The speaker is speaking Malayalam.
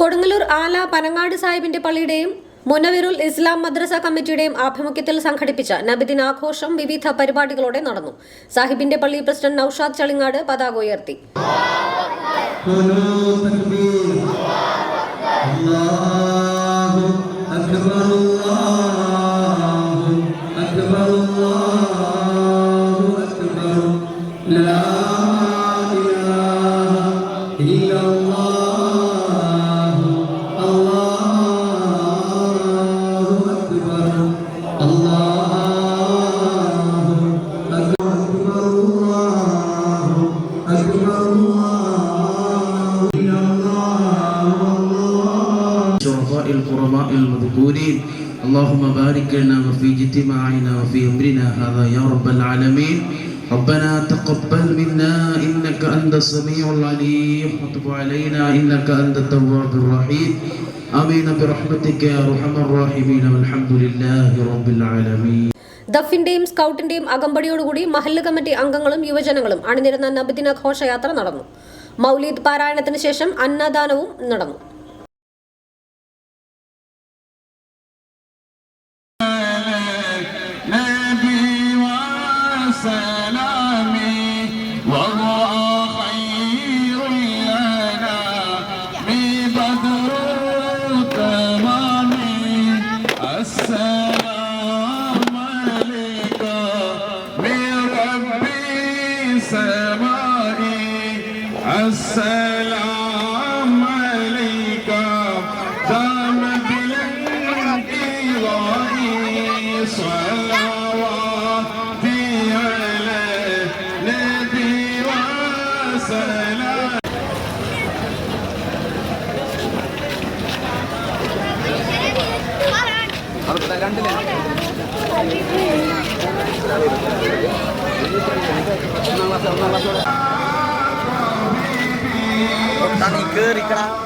Kodungallur Ala Panangad സാഹിബിന്റെ പള്ളിയുടെയും മുനവിറുൽ ഇസ്ലാം മദ്രസ കമ്മിറ്റിയുടെയും ആഭിമുഖ്യത്തിൽ സംഘടിപ്പിച്ച നബിദിനാഘോഷം വിവിധ പരിപാടികളോടെ നടന്നു. സാഹിബിന്റെ പള്ളി പ്രസിഡന്റ് നൌഷാദ് ചളിങ്ങാട് പതാക ഉയർത്തി. لا شرفاء القرباء المذكورين اللهم بارك لنا وفي اجتماعنا وفي امرنا هذا يا رب العالمين ربنا تقبل منا انك انت السميع العليم وتب علينا انك انت التواب الرحيم امين برحمتك يا ارحم الراحمين والحمد لله رب العالمين ദഫിന്റെയും സ്കൗട്ടിന്റെയും അകമ്പടിയോടുകൂടി മഹല്ല് കമ്മിറ്റി അംഗങ്ങളും യുവജനങ്ങളും അണിനിരുന്ന നബിദിന ഘോഷയാത്ര നടന്നു മൗലീദ് പാരായണത്തിന് ശേഷം അന്നദാനവും നടന്നു ربي سمائي السلام 当你哥，你 ke.